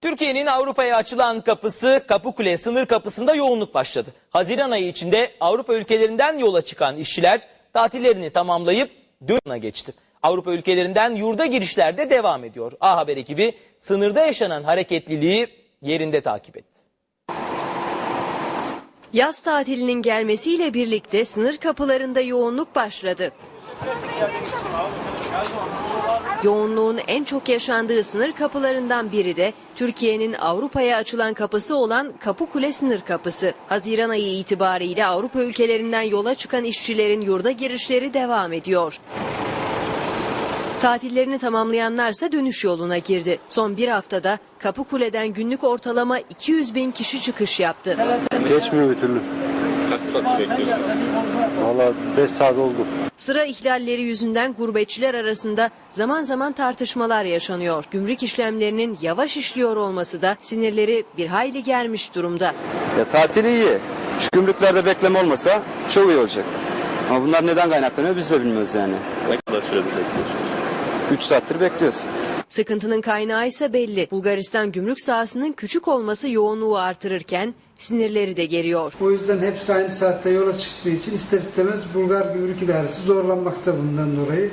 Türkiye'nin Avrupa'ya açılan kapısı Kapıkule sınır kapısında yoğunluk başladı. Haziran ayı içinde Avrupa ülkelerinden yola çıkan işçiler tatillerini tamamlayıp dönüne geçti. Avrupa ülkelerinden yurda girişler de devam ediyor. A Haber ekibi sınırda yaşanan hareketliliği yerinde takip etti. Yaz tatilinin gelmesiyle birlikte sınır kapılarında yoğunluk başladı. Yoğunluğun en çok yaşandığı sınır kapılarından biri de Türkiye'nin Avrupa'ya açılan kapısı olan Kapıkule sınır kapısı. Haziran ayı itibariyle Avrupa ülkelerinden yola çıkan işçilerin yurda girişleri devam ediyor. Tatillerini tamamlayanlarsa dönüş yoluna girdi. Son bir haftada Kapıkule'den günlük ortalama 200 bin kişi çıkış yaptı. Geçmiyor bir türlü. Kaç saat bekliyorsunuz? Valla 5 saat oldu. Sıra ihlalleri yüzünden gurbetçiler arasında zaman zaman tartışmalar yaşanıyor. Gümrük işlemlerinin yavaş işliyor olması da sinirleri bir hayli germiş durumda. Ya tatil iyi. Şu gümrüklerde bekleme olmasa çok iyi olacak. Ama bunlar neden kaynaklanıyor biz de bilmiyoruz yani. Ne kadar süredir bekliyorsunuz? 3 saattir bekliyoruz. Sıkıntının kaynağı ise belli. Bulgaristan gümrük sahasının küçük olması yoğunluğu artırırken sinirleri de geriyor. O yüzden hepsi aynı saatte yola çıktığı için ister istemez Bulgar Gümrük İdaresi zorlanmakta bundan dolayı.